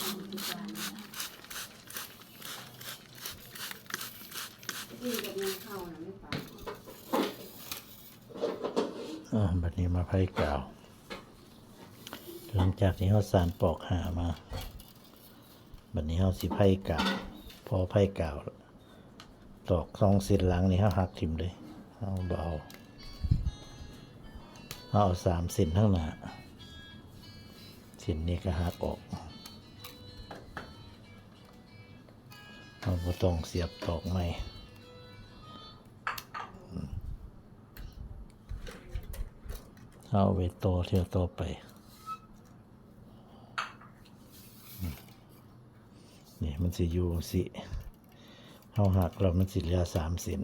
ของทุกวันที่กับยังเข้านะไม่ฟังอ่าบัดนี้มาไพ่กล่าว หลังจากที่เขาสารปอกหามาบัดนี้เขาสิไพ่กล่าวพอไพ่กล่าวตอกสองสินหลังนี่เขาหักทิมเลยเอาเบาเอาเอาสามสินข้างหน้าสินนี้ก็หักออก เราบ่ต้องเสียบตอกใหม่อืมเอาไว้โตเที่ยวโตไป นี่มันสิอยู่สิเฮาหักแล้วมันสิเหลือสามสิน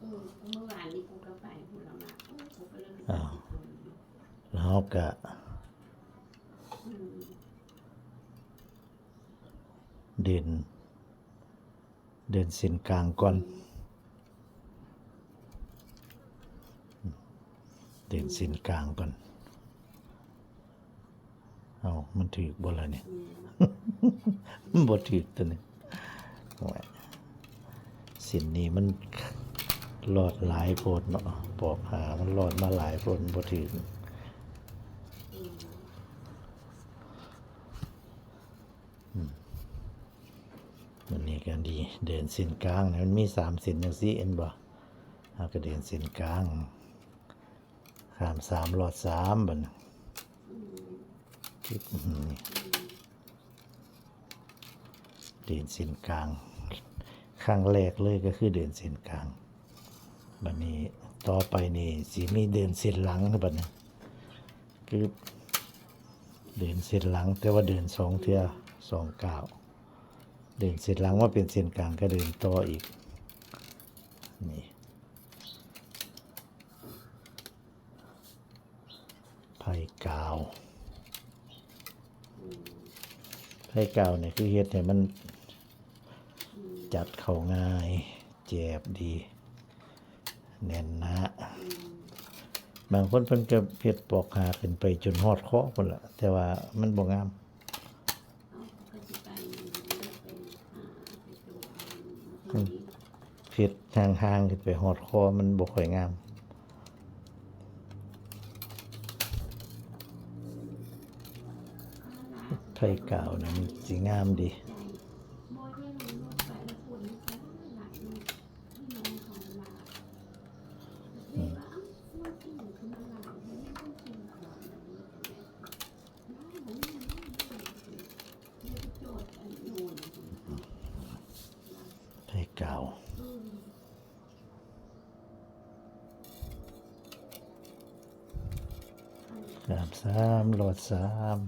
เออเมื่อวานนี้กูก็ไปกูละมากูก็เลยอ้าวแล้วเฮาก็เดิน เดินสินกลางก่อน เดินสินกลางก่อน เอามันถือบ่ละเนี่ยมันบ่ถือตัวนี้โอ้ยสินนี้มันหลอดหลายโพดเนาะปอกหามันหลอดมาหลายโพดบ่ถืออืันนี่กันดีเดินสินกลางเนี่ยมันมีสามสินจังซี่เอ็นบ่เอาก็เดินสินกลางข้ามสามหลอดสามบันี้คิดอื้อหือเดินเส้นกลางครั้งแรกเลยก็คือเดินเส้นกลางบัดนี้ต่อไปนี่สิมีเดินเส้นหลังนะบัดนี้คือเดินเส้นหลังแต่ว่าเดินสองเทือสองก้าว เดินเส้นหลังว่าเป็นเส้นกลางก็เดินต่ออีก นี่ไผ่กาวไผ่กาวเนี่ยคือเฮ็ดให้มันจัดเข้าง่ายเจ็บดี แน่นนะบางคนเพิ่นก็เพ็ดปอกหาขึ้นไปจนฮอดเคอพุ่นละแต่ว่ามันบ่งาม ก็จะไปไปดู อืม เพ็ดห่างๆขึ้นไปฮอดคอมันบ่ค่อยงาม ไทยกาวนะมันสิงามดีไฟละคนก็หลายที่น้องของเราเรียกว่านกินคือมันหลายไม่ต้องกินของแบบนี้น้องผมยังไม่ได้โจทย์อันนู้น ไทยกาว สามโหลดสาม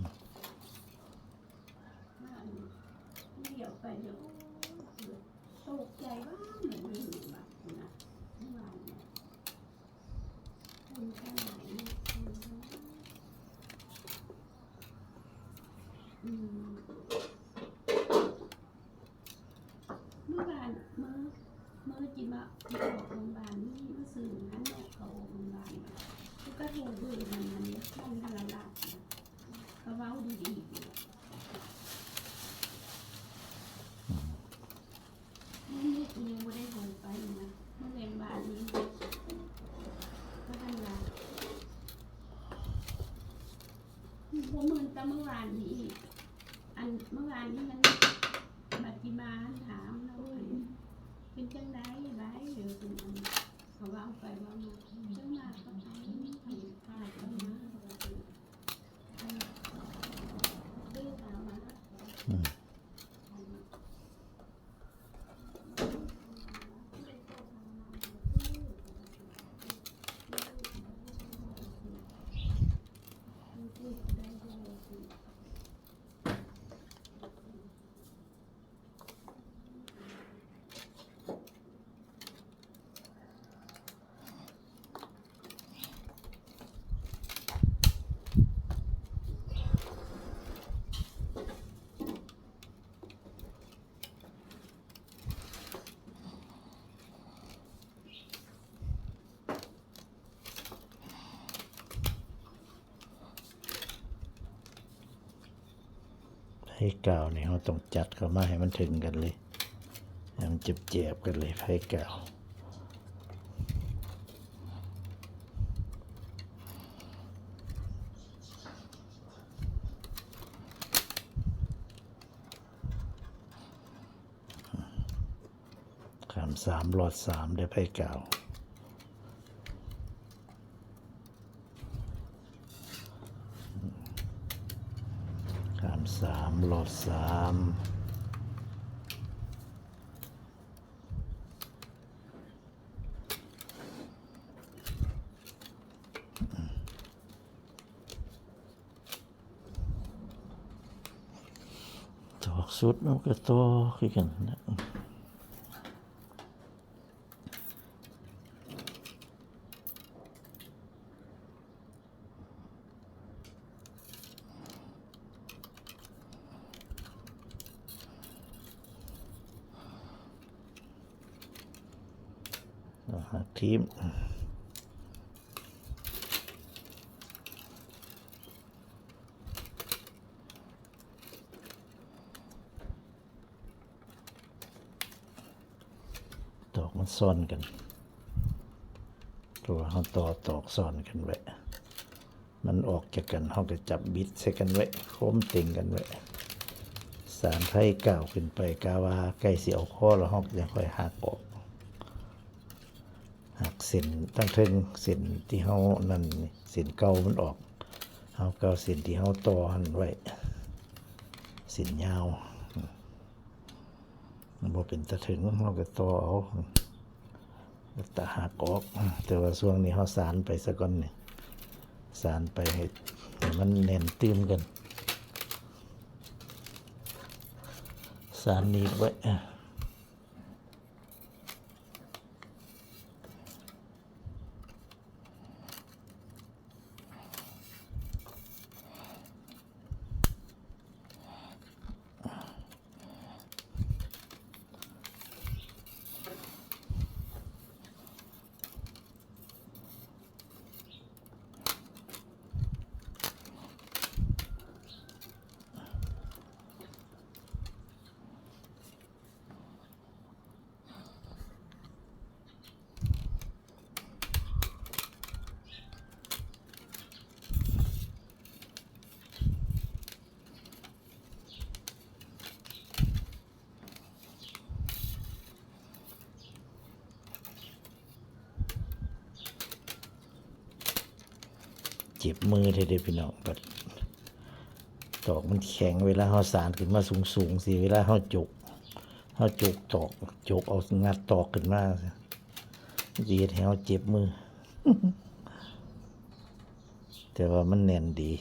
เมื่อวานเมื่อเมื่อจิมาที่ออกโรงพยาบาลนี่เมื่อสื่อนั้นเนี่ยเขาโรงพยาบาล ก็โทรเบอร์มันมันเนี่ยท่านละลับเขาเว้าดีๆนี่กูยังไม่ได้โทรไปนะเมื่อเรียนบานนี้ก็ทันละหัวมือแต่เมื่อวานนี้ ให้กาวเนี่ยเราต้องจัดเข้ามาให้มันถึงกันเลยให้มันเจ็บๆกันเลยให้กาวขามสามหลอดสามได้ไพ่กาว ขามสามหลอด สามตอกสุดมันก็ตอกคือกันนะ หักทีมตอกมันซ่อนกัน ตัวเขาต่อตอกซ่อนกันไว้ มันออกจากกันเขาก็จับบิดใส่กันไว้โค้มติงกันไว้สารไพ่ก่าขึ้นไปกาวาใกล้เสียวข้อแล้วหอกจะค่อยหักออก เส้นตั้งเทิงเส้นที่เขานั่นเส้นเก่ามันออกเขาเก่าเส้นที่เขาต่อหันไว้เส้นยาวบ่เป็นตะถึงเราก็ต่อเอาแตะหักออก แต่ว่าช่วงนี้เขาสารไปซะก่อนนี่สารไปให้มันแน่นตื้มกันสารนีบไว้ เจ็บมือเทเดียวพี่น้องบัดตอกมันแข็งเวลาเขาสารขึ้นมาสูงสูงสิเวลาเขาจุกเขาจุกตอกจุกเอางัดตอกขึ้นมาจีเฮ็ดให้เขาเจ็บมือ แต่ว่ามันแน่นดี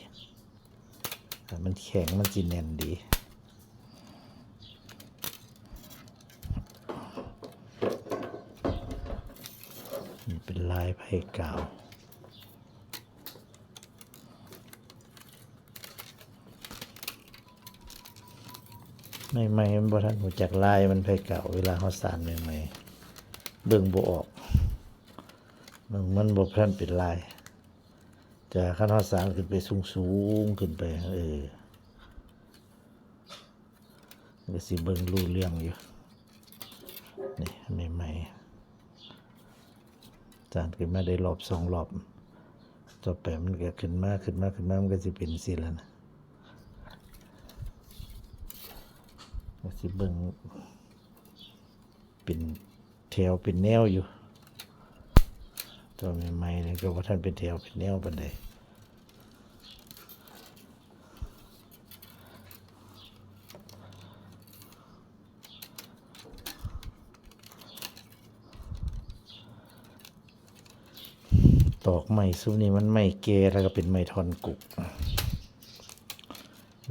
ถ้ามันแข็งมันจีแน่นดีนี่เป็นลายไพ่กาว ไม่ไม่มันบ่ทันหูจักลายมันไพ่เก่า เวลาเขาสานใหม่ๆเบิ่งบ่ออก มันมันบ่ทันเป็นลายจะขั้นเขาสานขึ้นไปสูงๆขึ้นไป เออก็สิเบิ่งรู้เรื่องอยู่นี่ใหม่ๆสานขึ้นมาได้รอบสองรอบ ต่อไปมันก็ขึ้นมาขึ้นมาขึ้นมามันก็สิเป็นสิแล้วนะ ก็สิเบิ่งเป็นแถวเป็นแนวอยู่ตอนใหม่ๆนี่ก็ว่าท่านเป็นแถวเป็นแนวปานใดตอกไม้ซุ้มนี้มันไม่เกแล้วก็เป็นไม้ทอนกุก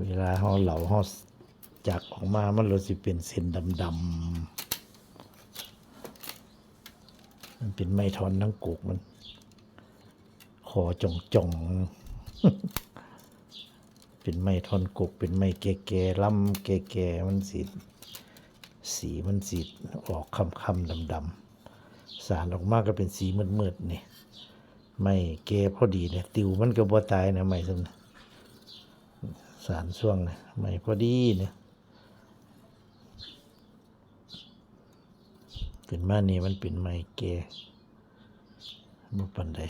เวลาเขาเหลาเขาจักอ อกมามันรู้สิเป็นเส้นดำๆมันเป็นไม้ทอนทั้งกุกมันคอจงจงๆเป็นไม้ทอนกุกเป็นไม้แก่ๆล่ำแก่ๆมันสีสีมันสีออกคำคำๆดำๆสารออกมาก็เป็นสีมืดๆนี่ไม่แก่พอดีเนี่ยติวมันก็บ่ตายนะไม่สนสสารช่วงนะไม่พอดีเนี่ย เป็นมานี่มันเป็นไม้แก่บ่ปันใด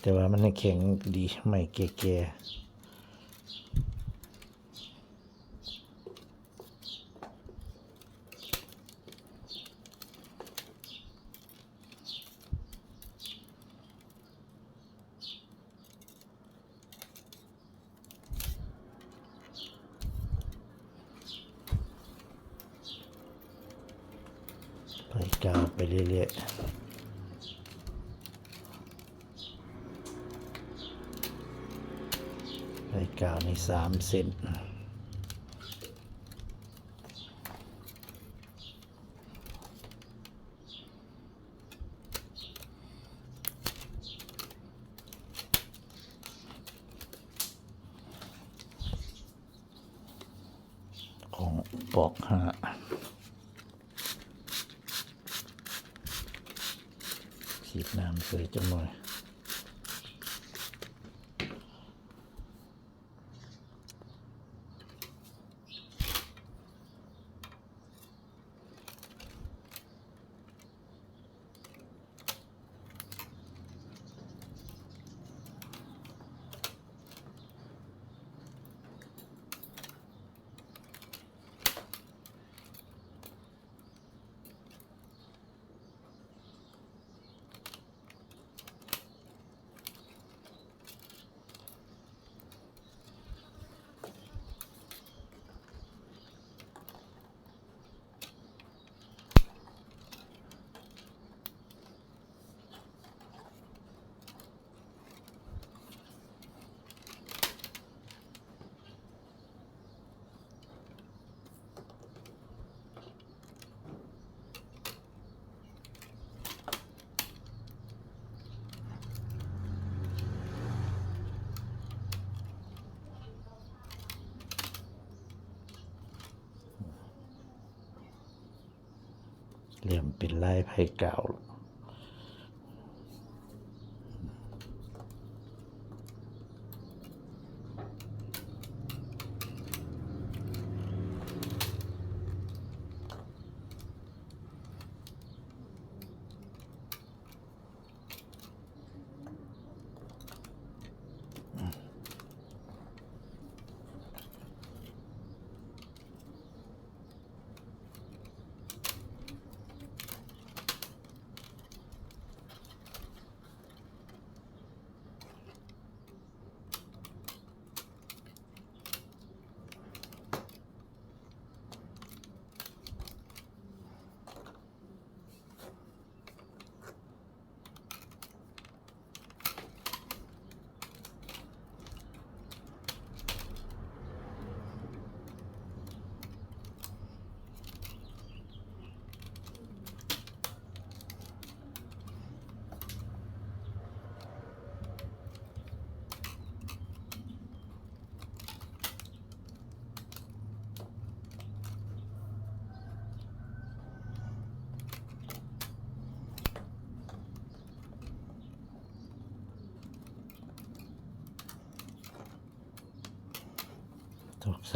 แต่ว่ามันแข็งดีไม้แก่ๆไปกาวไปเรื่อย ๆไปกาวในสามเซน ของปอกห้าขีดน้ำใส่จังหน่อย เริ่มเป็นลายไผ่เก่า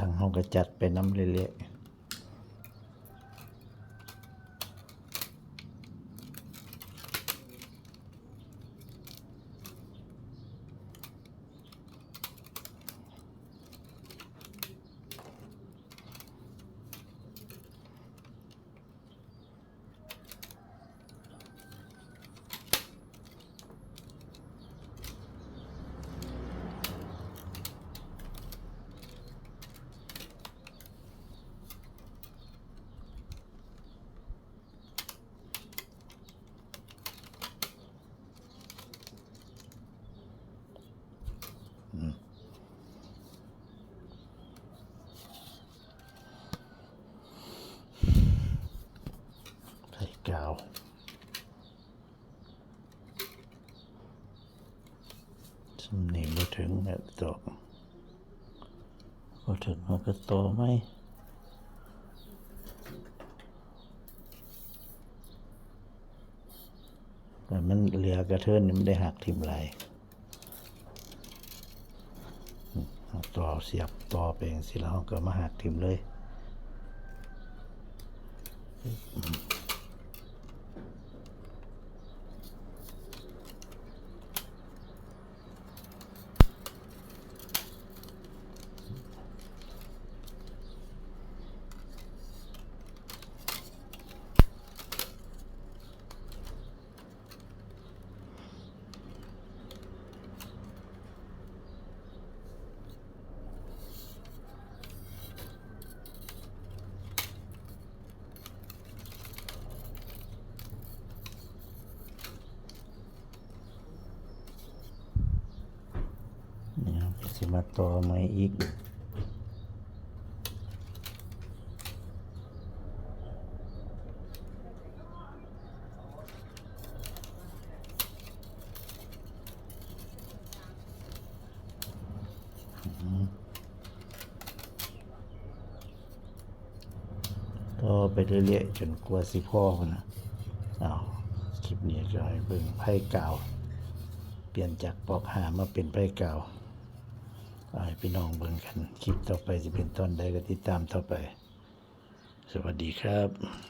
สั่งห้องกระจัดไปน้ำเละ สำนีบ่ถึงแบบตกบ่ถึงมันก็โตไหมแต่มันเหลือกระเทินนี่มันได้หักทิมไหลยต่อเสียบต่อไปจังซี่แล้วก็มาหักทิ่มเลยครับ สิมาต่อใหม่อีกต่อไปเรื่อยๆจนกว่าสิพ่อนะเอาคลิปนี้ก็ให้เบิ่งไพ่เก่า เปลี่ยนจากปอกหามาเป็นไพ่เก่าเอา ให้พี่น้องเบิ่งกัน คลิปต่อไปจะเป็นตอนใดก็ติดตามต่อไป สวัสดีครับ